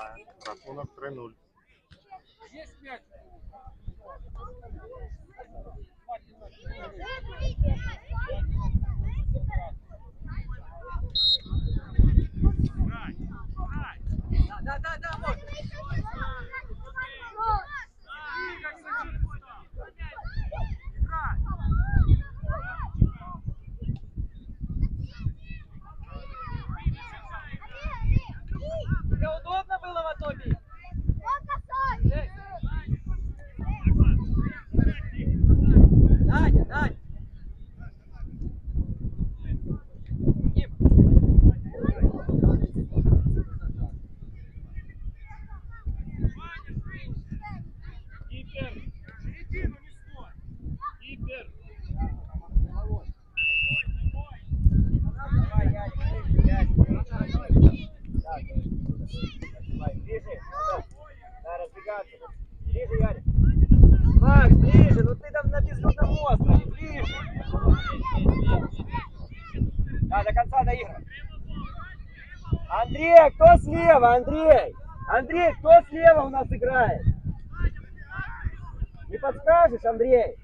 забиває. Рахунок 3-0. Да, да, да, вот. Nádia, Nádia. Слева, Андрей? Андрей, кто слева у нас играет? Не подскажешь, Андрей?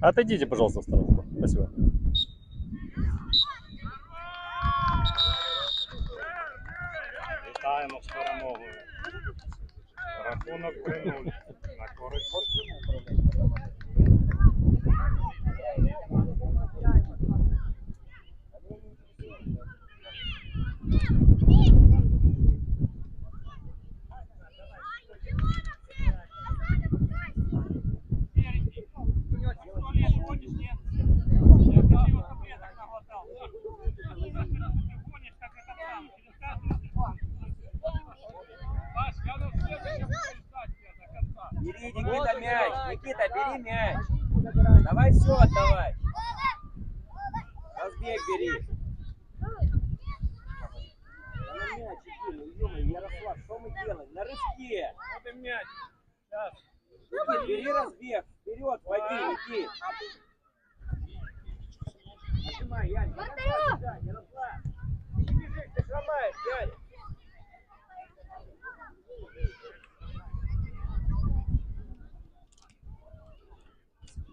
Отойдите, пожалуйста, в сторонку. Спасибо. Вітаємо з перемогою. Рахунок 3-0. На користь. Туалет ходишь, нет? Я красиво таблеток наглотал. Ты гонишь, как это там, пересказываешь. Паш, я на следующем буду ждать тебя до конца. Бери, Никита, мяч. Никита, бери мяч. Давай все отдавай. Разбег бери. Да на мяч иди, ну ё-моё, Ярослав, что мы делаем? На рывке. Вот и мяч. Сейчас. Никит, бери разбег. Вперед, води, Никит. Нажимай, Яня. Бежать, Ярослав. Ты не бежишь, ты сломаешь, Яня.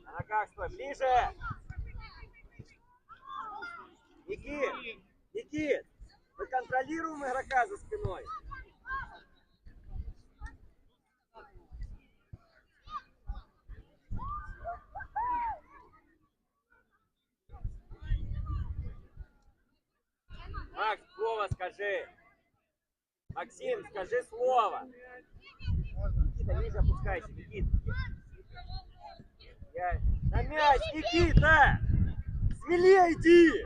На ногах стой, ближе. Никит, Никит, мы контролируем игрока за спиной. Макс, слово скажи. Максим, скажи слово. Никита, ниже опускайся, Никит. Я... На мяч, Никита! Смелее иди!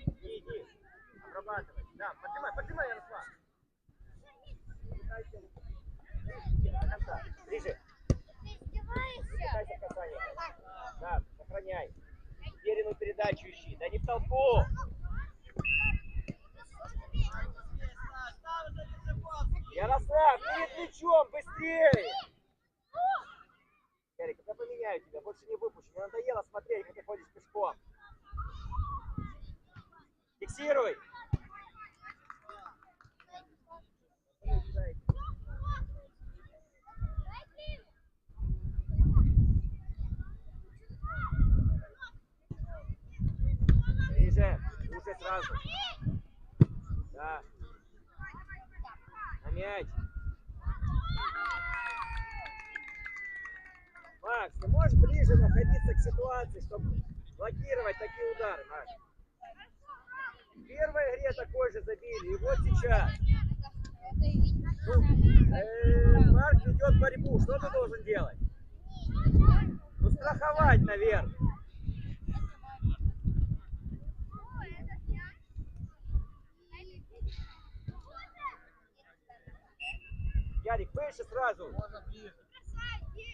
Иди, иди. Обрабатывай. Да, поднимай, поднимай, Ярослав. До конца. Ближе. Пытайся в касание. Да, сохраняй. Уверенную передачу ищи. Да не в толпу. Ярослав, перед мячом, быстрее! Ярик, я поменяю тебя, больше не выпущу. Мне надоело смотреть, как ты ходишь пешком. Фиксируй! Ближе, уже сразу. Да. На мяч. Макс, ты можешь ближе находиться к ситуации, чтобы блокировать такие удары, Макс? В первой игре такой же забили, и вот сейчас. Ну, э, Марк ведет борьбу, что ты должен делать? Ну, страховать, наверное. Ярик, выше сразу.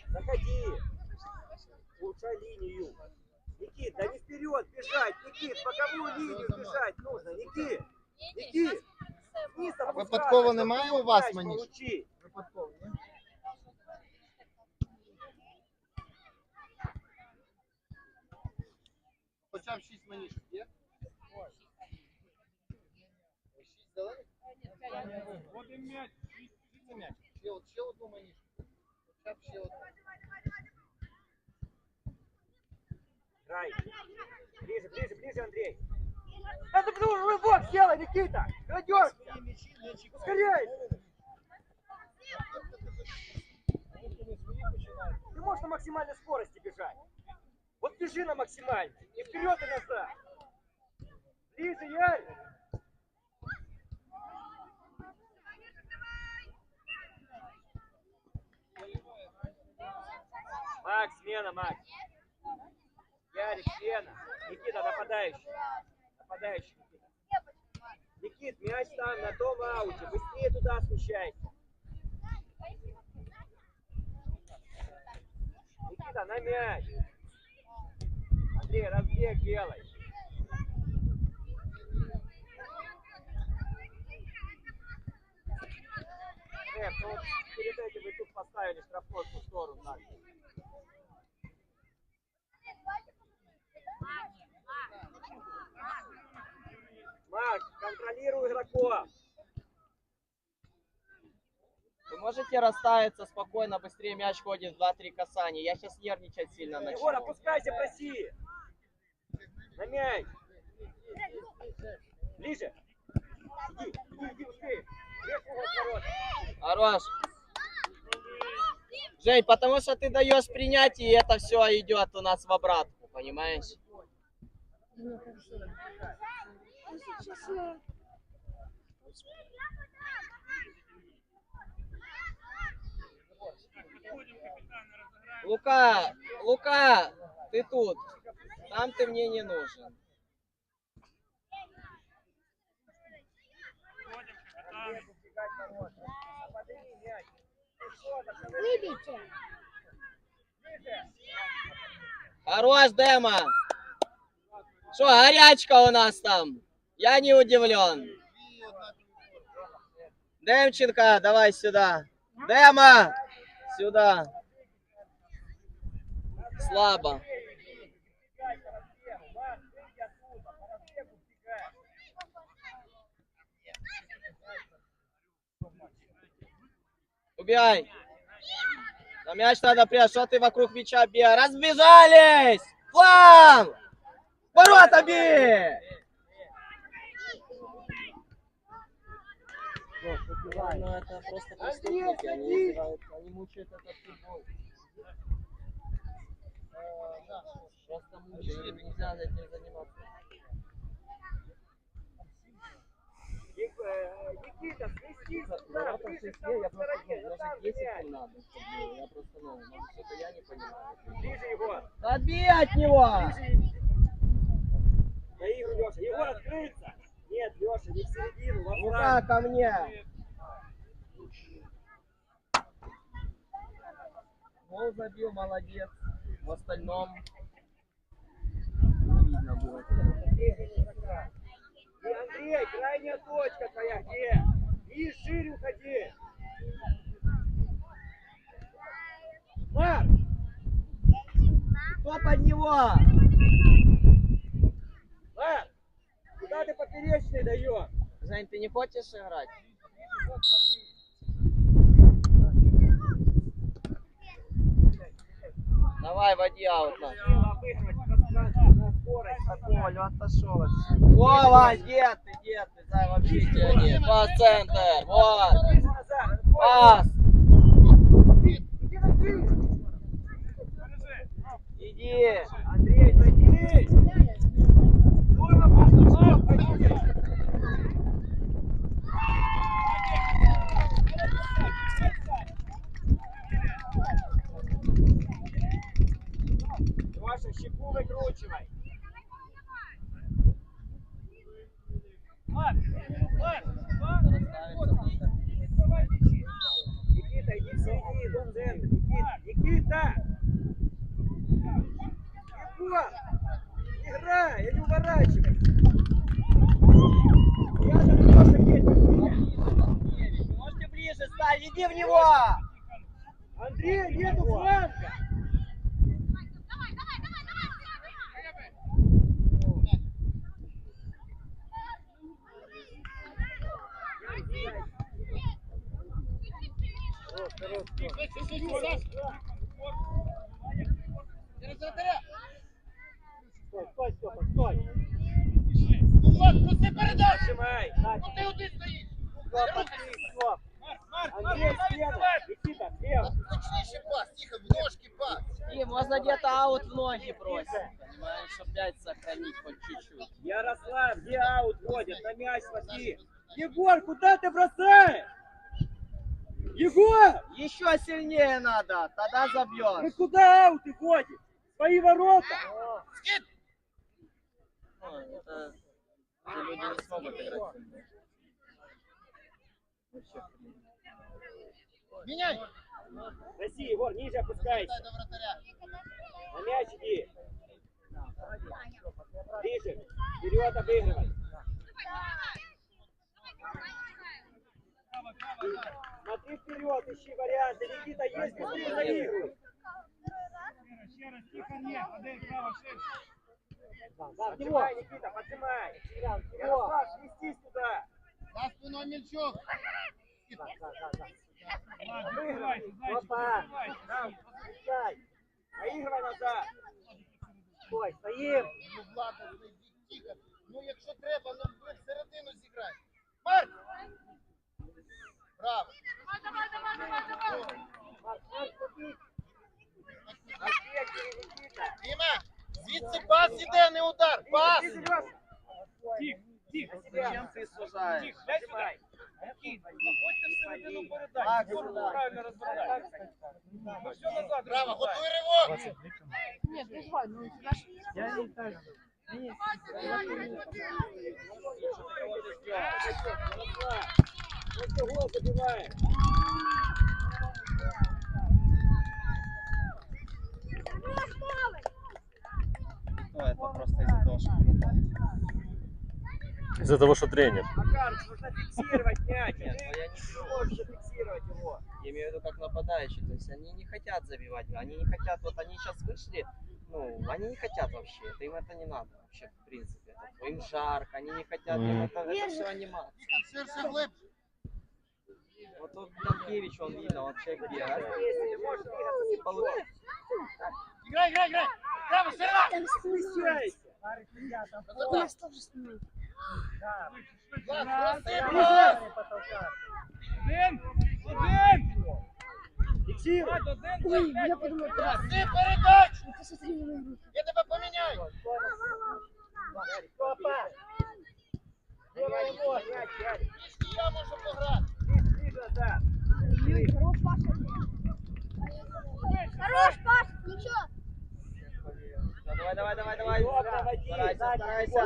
Заходи. Улучшай линию. Никит, да не вперед бежать. Никит, боковую линию бежать нужно. Никит, Никит. Вниз Випадково немає у вас, Маніш? Випадково, ні? Хоча б 6 манішок м'яч, 6 м'яч Ще, от, ще одну маниш. Хоча б ще одну. Играй. Ближе, ближе, ближе, Андрей. Да ты ну, рывок сделай, Никита! Крадешь! Свої м'ячі не чіпай. Скорей! Тому що ми свої починаємо. Ты можешь на максимальной скорости бежать. Вот бежи на максимальной. И вперед, и назад. Ближе, Ярь! Макс, смена, Макс. Ярик, смена. Никита, нападающий. Нападающий, Никита. Никит, мяч там, на том ауте. Быстрее туда смещайся. Никита, на мяч. Андрей, разбег делай. Рэп, ну перед этим вы тут поставили ту сторону. Так. Марк, контролируй игроков. Вы можете расставиться спокойно, быстрее мяч ходит в 2-3 касания. Я сейчас нервничать сильно начну. Егор, опускайся, проси. На мяч. Ближе. Иди, иди, иди, быстрее. Хорош. Жень, потому что ты даешь принять, и это все идет у нас в обратку, понимаешь? Лука, Лука, ты тут. Там ты мне не нужен. Выбейте. Хорош, Дема. Что, горячка у нас там? Я не удивлен. Демченко, давай сюда. Дема, сюда. Слабо. Убегай. На мяч надо прятать. Что ты вокруг мяча бей? Разбежались! План! Ворота бей! Ну, это просто преступники. Они, играют, они мучают этот футбол. Просто мучают. Нельзя этим заниматься. Ник- Никита, сместись туда, Ворота ближе к просто, стороне. ну, Ну там может, 10 мяч. им надо, чтобы я просто, ну, может, что-то я не понимаю. Ближе, Егор. Отбей от него! Ближе. На игру, Леша. Егор, открыться. Нет, Леша, не в середину, во Лука, фланг. ко мне! Гол забил, молодец. В остальном не видно было. И Андрей, крайняя точка твоя где? И шире уходи. Марк, Кто под него? Марк, поперечный даешь? Жень, ты не хочешь играть? Давай, води аут. на. Обыгрывать пространство на скорость. Коля отошел. Вова, где ты, где ты? Дай вообще тебя нет. Пас центр, вот. Пас. Иди ближе. Иди. Вашу щеку выкручивай. Марк, Марк, Марк. Никита, иди в середину, в центр. Никита, Никита! Егор! Играй, а не уворачивайся! Я за Леша есть быстрее. Вы можете ближе стать, иди в него. Андрей, нету фланга! Через вратаря. Стой, стой, Степа, стой. Ну, Влад, пусти передачу. Нажимай. Ну ти один стоїш. Стоп, стоп. Марк, Марк, Андрей, Марк, слева. давай, Никита, слева. Точніше пас, тихо, в ножки пас. И можно где-то аут в ноги бросить, понимаешь, чтобы опять сохранить хоть чуть-чуть. Ярослав, где аут ходит? На мяч смотри. Егор, куда ты бросаешь? Егор, Еще сильнее надо, тогда ну забьешь. куда аут ты ходишь? Свои ворота. Скид. Ну, это люди не смогут играть. Міняй. Проси, Егор, ниже опускайся. На мяч иди. Ближе. Вперед обыгрывай. Смотри вперед, ищи варианты. Никита, есть быстрее заигрывай. ще раз, тихо, ні, один, право, ширше. Да, поджимай, Никита, поджимай. Ярослав, сместись туда. За спиной Мельчук. Влад, закривайся, зайчик, Опа. закривайся. Там, подключай. Наигрывай назад. Стой, стоим. Ну, Влад, ну, йди, тихо. Ну, якщо треба, ну, ви всередину зіграй. Марк! Браво. Марк, Марк, ступи. Аспект, Никита. Діма, звідси пас іде, не удар. Пас. Ты Серёж. Тихо, Тихо, Зачем ты сужаешь? тихо, дай сюди. Поджимай. Окей, заходьте всередину передачі, Так, форму сюди. правильно розбирайте. Ну все назад. Браво, розвертай. готуй ривок. Нет, переживай, ну у тебя ж Вот гол забиваем. Ну, это просто из-за того, что вратарь. Из-за того, что тренер. Макар, нужно фиксировать мяч. Нет, Ты ну я не можешь зафиксировать его. Я имею в виду как нападающий, то есть они не хотят забивать, они не хотят, вот они сейчас вышли, ну, они не хотят вообще, это им это не надо вообще, в принципе. Это, им жарко, они не хотят, им Мгм. это, это все анимация. Вот тут Данкевич, он видно, он человек не получится. Играй, играй, играй. Там смысл. У нас тоже снимают. Влад, проси, пас. Один, один. Фиксируй. Влад, один, Ой, п'ять, я подумала, Проси передачу. ну посмотри на мою руку. Я тебе поміняю. Стопа. Левая нож, мяч, Ярик. Трішки я можу пограти. Ближе, ближе назад. Хорош, Паша. Хорош, Паша, ничего. Давай, давай, давай, давай. Старайся, старайся.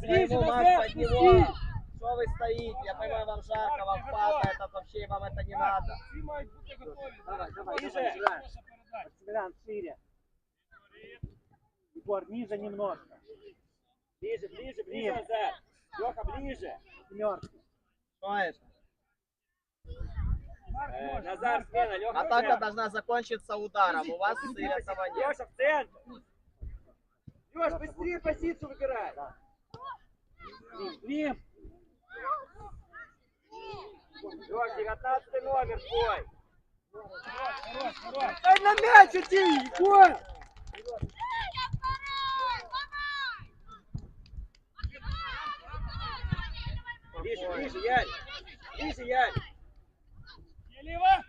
Ближе ему назад, Макс под него. спусти. Что вы стоите? Я понимаю, вам жарко, вам падает, это вообще вам это не надо. Давай, давай, давай. передача. Максимилиан, шире. Егор, ниже немножко. Ближе, ближе, ближе. Леха, ближе. Семерки. Что это? Э, назад смена, Леха. Атака должна закончиться ударом. У вас этого нет. Леша, в центр. Леш, быстрее позицию выбирай. Клим. Леш, 19 номер твой. Хорош, хорош. Дай на мяч иди, Егор. Ближе, ближе, Ярик. Ближе, Ярик. Лево.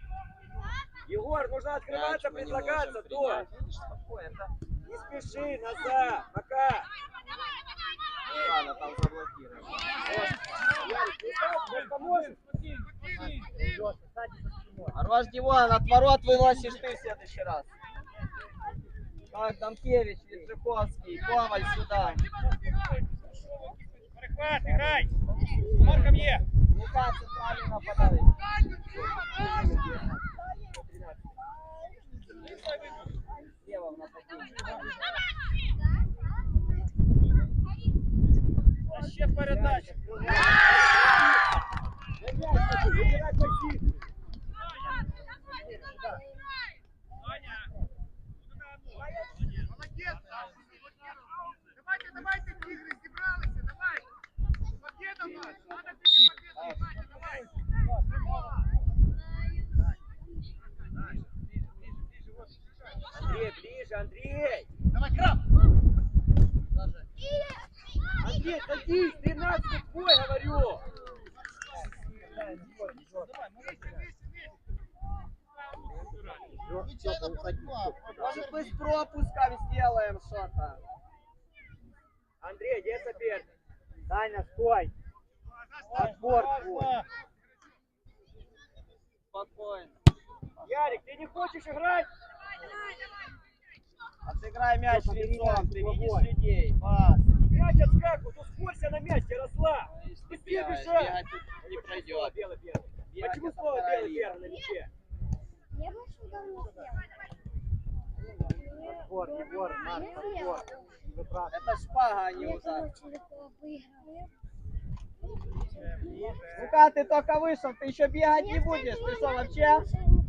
Егор, нужно открываться, Мяч мы не предлагаться, можем то. принять. Видишь, спокойно. Не спеши, назад, пока. Ладно, там заблокировали. Ярик, ты так, может, поможешь? Спокійно, спокійно. Хорош, Диван, от ворот выносишь ты в следующий раз. Так, Данкевич, Виджиковский, Коваль сюда. Перехват, грай. З Марком є. Лука центральный нападающий. Слева в нападении. А ще передача. Выбирай позицию. Молодець. Давайте, давайте, тігри, зібралися, давай. Побєда в нас. Надо Андрей, ближе, Андрей! Давай, краб! Андрей, садись, 13 твой, говорю! Ты не хочешь играть? Отыграй мяч лицом, ты видишь людей. Пас. Мяч отскакивает, ускорься на мяч, Ярослав! Быстрее бежать! не пройдет. Белый первый. Бегать Почему снова белый первый на мяче? Я больше давно Отбор, Егор, Марк, отбор. Это шпага, а не удар. Ну-ка, ты только вышел, ты еще бегать не будешь. Ты что, вообще?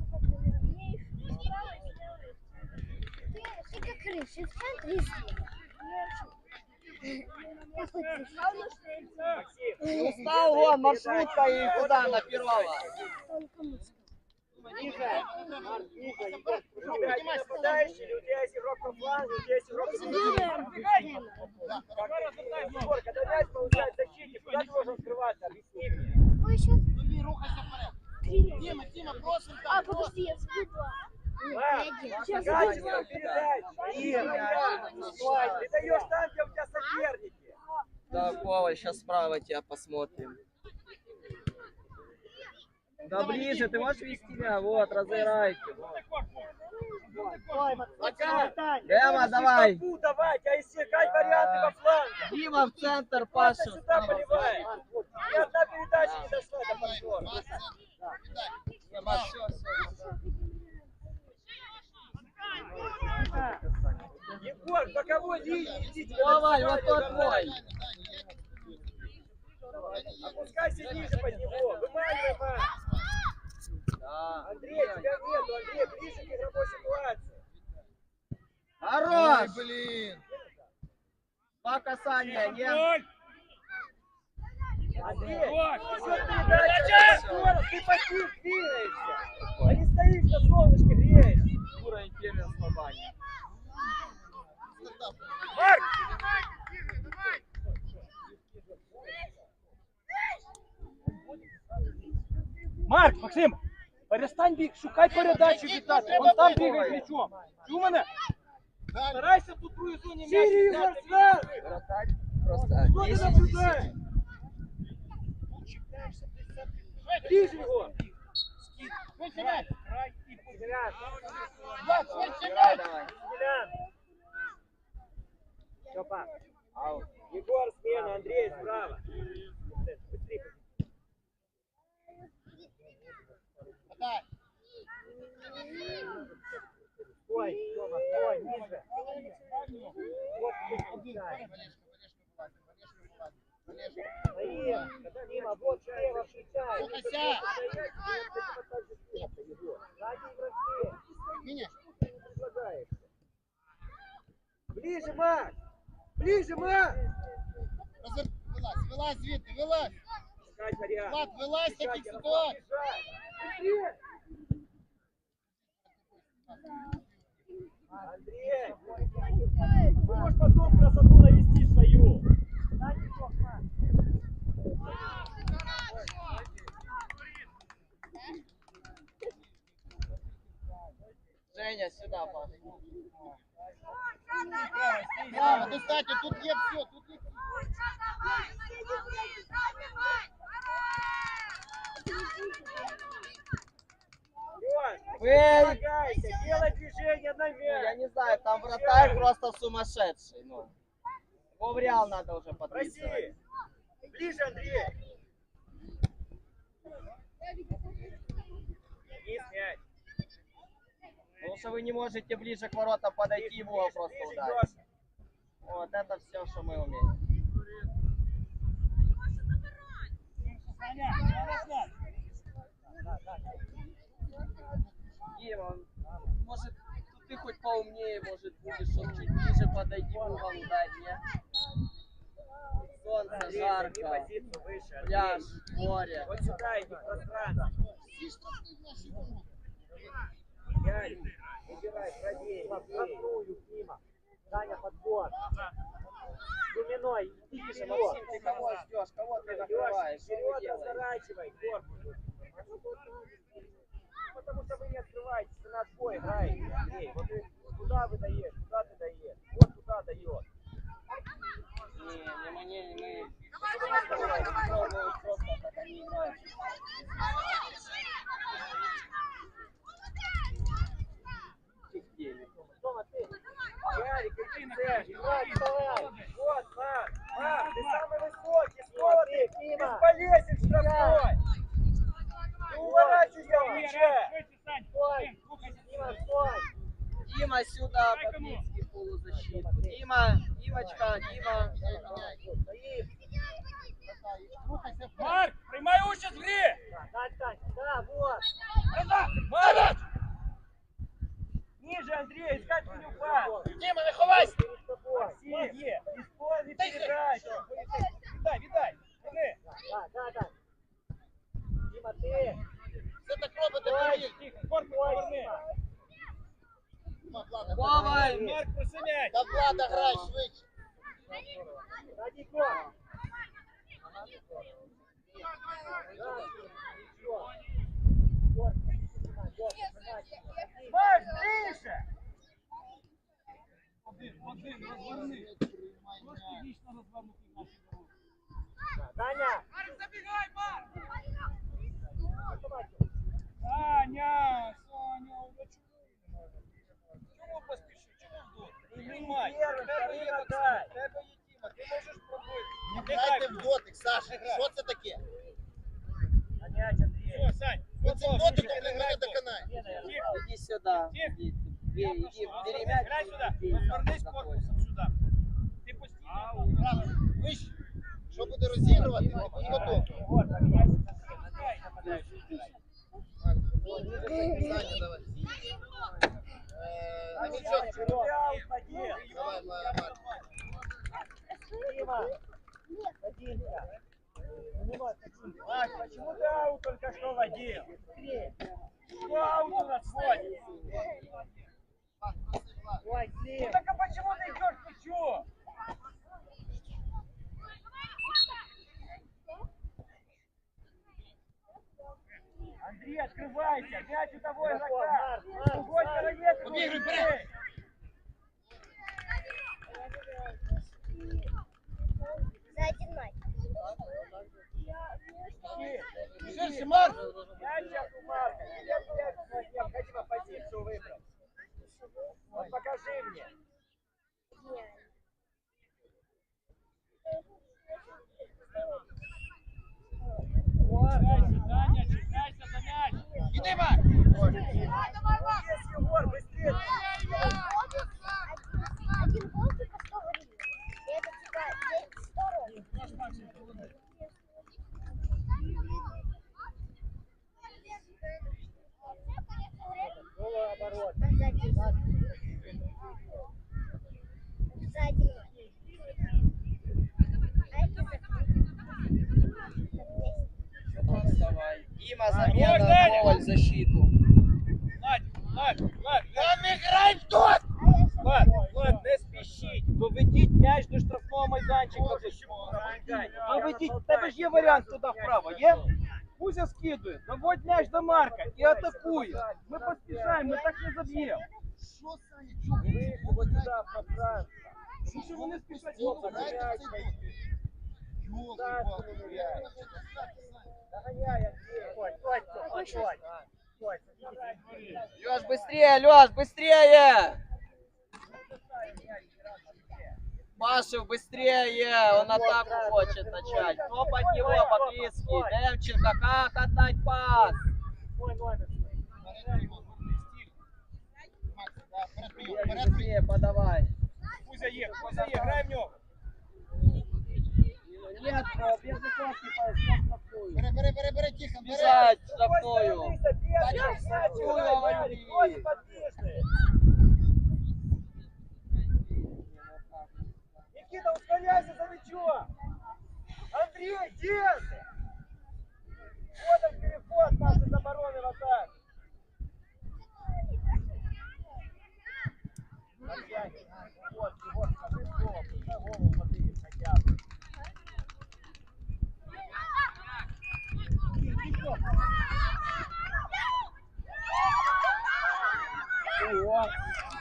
Вон, маршрутка и куда, на первого. только музыка. ниже. Ниже. Один нападающий, или у тебя есть игрок по флангу, у тебя есть игрок по Схема. Егор, когда мяч получает защитник, куда должен скрываться? Объясни мне. Счет? Тобі рухайся вперед. Дима, Дима, просим А, подожди, я забыл передач. Игра. Стой, Ты даешь там, где у тебя соперники. Так, Вова, сейчас справа тебя посмотрим. Да ближе, ты можешь вести меня? Вот, разыграйте. Дема, давай. Шкафу давать, а искать варианты флангу. Дима в центр, Паша сюда поливает. Ни одна передача не дошла до повтора. Макс, Віталій, Дима, Егор, боковой линии, идите. Воваль, вот тот твой. Опускайся ниже под него. Выманивай, Марк. Да. Андрей, тебя нету. Андрей, ближе к игровой ситуации. Ой, Хорош! блін. Два касания, нет? Андрей, всё передача. Ты по ним двигаешься. А не стоишь на солнышке которой первенство бани. Марк! Марк, Максим, перестань біг, шукай передачу вітати! Он там бігає м'ячом. Чув мене? Старайся тут другій зоні м'яч. Сірій, Марсвер! Просто Хто ти наблюдає? Біж його! Скид. Край, край. Степа. Егор, смена, Андрей справа. Быстрее. Стой, Тёма, стой, ниже. Вот, Валешка. Стоим. Дима, вот слева включай. Слухайся. Сзади игроки. Міня, Предлагаешься. Ближе, Макс! Ближе, Макс! розер- вилазь, вилазь звідти, вилазь. Искать вариант. Влад, вилазь з Бежать, таких Ярослав, ситуацій. бежать. Андрей! Андрей! Можешь потом красоту навести свою. Женя, сюда, Паша. Слава, достатньо, тут є все, тут є помогайся, делай движение на Я не знаю, там вратарь просто сумасшедший. Ну. Его в Реал надо уже подписывать. Проси. Ближе, Андрей. Вниз мяч. Потому что вы не можете ближе к воротам подойти, его Ближе, просто ближе, ударить. Вот это все, что мы умеем. Дима, может, тут ты хоть поумнее, может, будешь, чтоб чуть ближе подойди, в угол удать, не? Солнце, жарко, пляж, море. Вот сюда иди пространство. всі Убирай, пробей, подходную, Кима. Даня, подбор. Глубиной, тише, Максим, ты кого ждешь, кого ты закрываешь? Вперед, разворачивай, корпус. Потому что вы не открываете, ты на отбой играете, Андрей. Вот ты куда вы даешь, куда ты даешь, вот куда дает. Не, не мы, не, мы. Давай, давай, давай, давай, давай. Просто так они играют. Ты. Ярик, иди центр. Марк, давай. Вот, Марк. Марк, ты самый высокий. Ты. Бесполезен штрафной. Ты уворачивайся в мяче. Швидше, Сань. Стой. Дима, стой. Дима сюда, в полузащиту. Дима, Димочка, Дима. Марк, приймай участь в грі. Да, Тань, да, вот. Марк Ниже, Андрей, искать у него пас. Діма, не ховайся! Перед тобой. Максим. Є. Используй Дай передачу. Віддай, віддай. Верни. Да, да, да. Дима, ты. Все так робите, Ой, повільно. Тихо, корпус Ой, поверни. Дима. Дима, Влада, Давай, Марк, проси м'яч. Та Влада, грай швидше. Ради кор. Да, ничего. Більше! Один, один, розверни. Трошки вічно розвернути. Даня! Марк, забігай, Марк! Даня, Соня, удачуй. Чому поспішив? Чому вдох? Приймай. В тебе в ти можеш пробити. Не грайте в дотик, Саша, що це таке? Даня, Андрій. Все, Сань. Ви цим готов. дотиком Ти не грай мене в бок. доконаєте. Не, наверное, Тихо. Иди сюда. Тихо. Иди, иди, иди, бери Розвернись, мяч. Грай сюди. иди, Розвернись за твой. корпусом сюди. Ти постійно. Право. Вище. Що буде розігрувати, не будь готовий. Вот, поменяйся. Грай. Саня, давай. Е, А нічого. Давай, Марк. Дима, садимся. Маш, почему ты аут только что водил? Что аут у нас водит? Ну так а почему ты идешь к мячу? Андрей, открывайся. Мяч у того игрока. Другой. Побегай, нужен. вперед. За один матч. Ширше, Марк. Мяч сейчас у Марка. Тебе є варіант туди вправо, є? Кузя скидує, доводь м'яч до Марка і атакує. Ми поспішаємо, ми так не заб'ємо. Що, Саня, чого ви Выше вот сюда в пространство. Тому що вони спішать. Йолки, грайте в цей дот. Йолки-палки, ну як ви навчитесь грати, Саня? Догоняй, Андрей. Ой, ой, ой, ой. Ой, садитесь. Леш, быстрее, Леш, быстрее! Пашев, быстрее! Он атаку хочет начать. Кто под него, Бабицкий? Демченко, как отдать пас? Быстрее подавай. Кузя є, Кузя є, грай в нього. Нет, без иконки пойдем Бери, бери, бери, бери, тихо, бери. Бежать штрафную. Ой, говори. подвижный. Никита, ускоряйся за мячом! Андрей, держи! Вот он переход нашей обороны в атаке. Вот, вот, смотри, голову, голову подвигай хотя бы. О!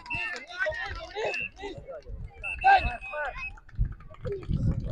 Thank you.